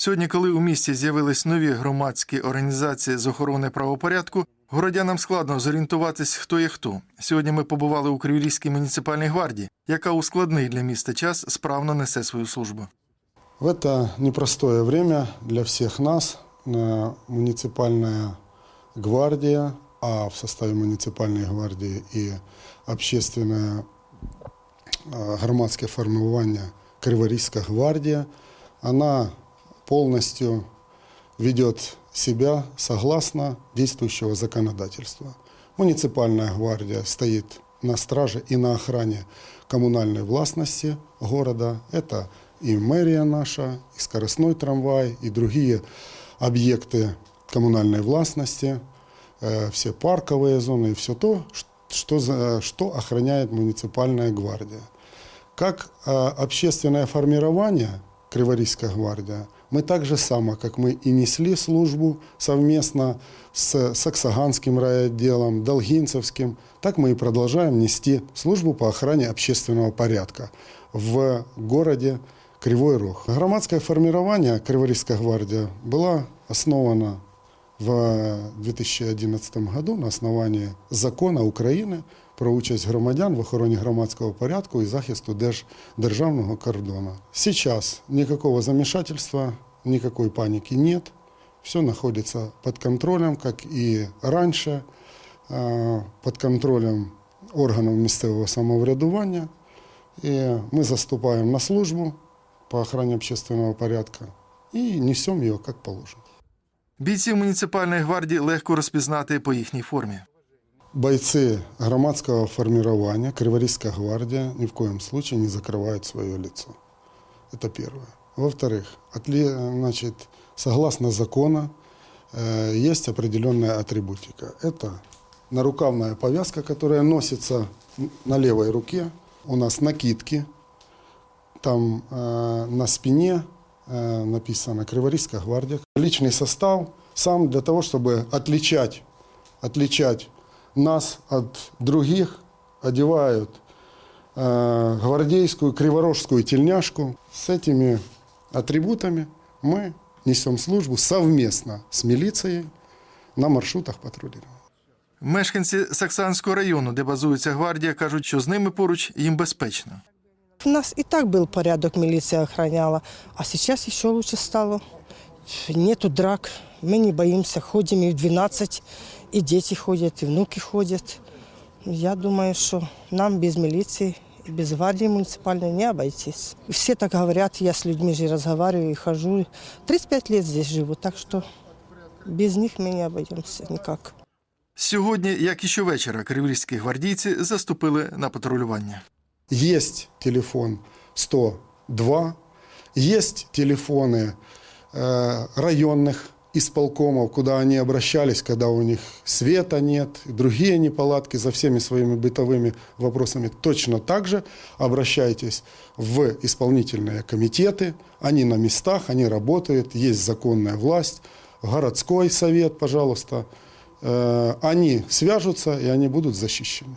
Сьогодні, коли у місті з'явились нові громадські організації з охорони правопорядку, городянам складно зорієнтуватись, хто є хто. Сьогодні ми побували у Криворізькій муніципальній гвардії, яка у складний для міста час справно несе свою службу. В это непростое время для всех нас э, муниципальная гвардия, а в составе муниципальной гвардии и общественное э, громадское формирование Криворізька гвардия, она полностью ведет себя согласно действующего законодательства. Муниципальная гвардия стоит на страже и на охране коммунальной властности города. Это и мэрия наша, и скоростной трамвай, и другие объекты коммунальной властности, э, все парковые зоны и все то, что, что охраняет муниципальная гвардия. Как э, общественное формирование Криворізька гвардия, мы так же само, как мы и несли службу совместно с Саксаганским райотделом, Долгинцевским, так мы и продолжаем нести службу по охране общественного порядка в городе Кривой Рог. Громадское формирование Криворізька гвардия была основана в 2011 году на основании закону України про участь громадян в охороні громадського порядку і захисту держ, державного кордону. Сейчас никакого замешательства, никакой паники нет. Все находится под контролем, как и раньше, под контролем органів місцевого самоврядування. И мы заступаем на службу по охране общественного порядка и несем ее как положено. Бійців муніципальної гвардії легко розпізнати по їхній формі. Бойцы громадского формирования Криворізская гвардия ни в коем случае не закрывают свое лицо. Это первое. Во-вторых, отли- значит, согласно закону э, есть определенная атрибутика. Это нарукавная повязка, которая носится на левой руке. У нас накидки. Там э, на спине э, написано Криворізская гвардия. Личный состав сам для того, чтобы отличать, отличать нас от других, одевают э, гвардейскую криворожскую тельняшку. С этими атрибутами мы несем службу совместно с милицией на маршрутах патрулирования. Мешканці Саксанського району, де базується гвардія, кажуть, що з ними поруч їм безпечно. У нас и так был порядок, милиция охраняла, а сейчас еще лучше стало. Нету драк, мы не боимся, ходим и в 12, и дети ходят, и внуки ходят. Я думаю, что нам без милиции и без гвардии муниципальной не обойтись. Все так говорят, я с людьми же разговариваю и хожу. 35 лет здесь живу, так что без них мы не обойдемся никак. Сьогодні, як і щовечора, криворізькі гвардійці заступили на патрулювання. Есть телефон 102, есть телефоны э, районных исполкомов, куда они обращались, когда у них света нет, другие неполадки за всеми своими бытовыми вопросами. Точно так же обращайтесь в исполнительные комитеты, они на местах, они работают, есть законная власть, городской совет, пожалуйста. Э, Они свяжутся, и они будут защищены.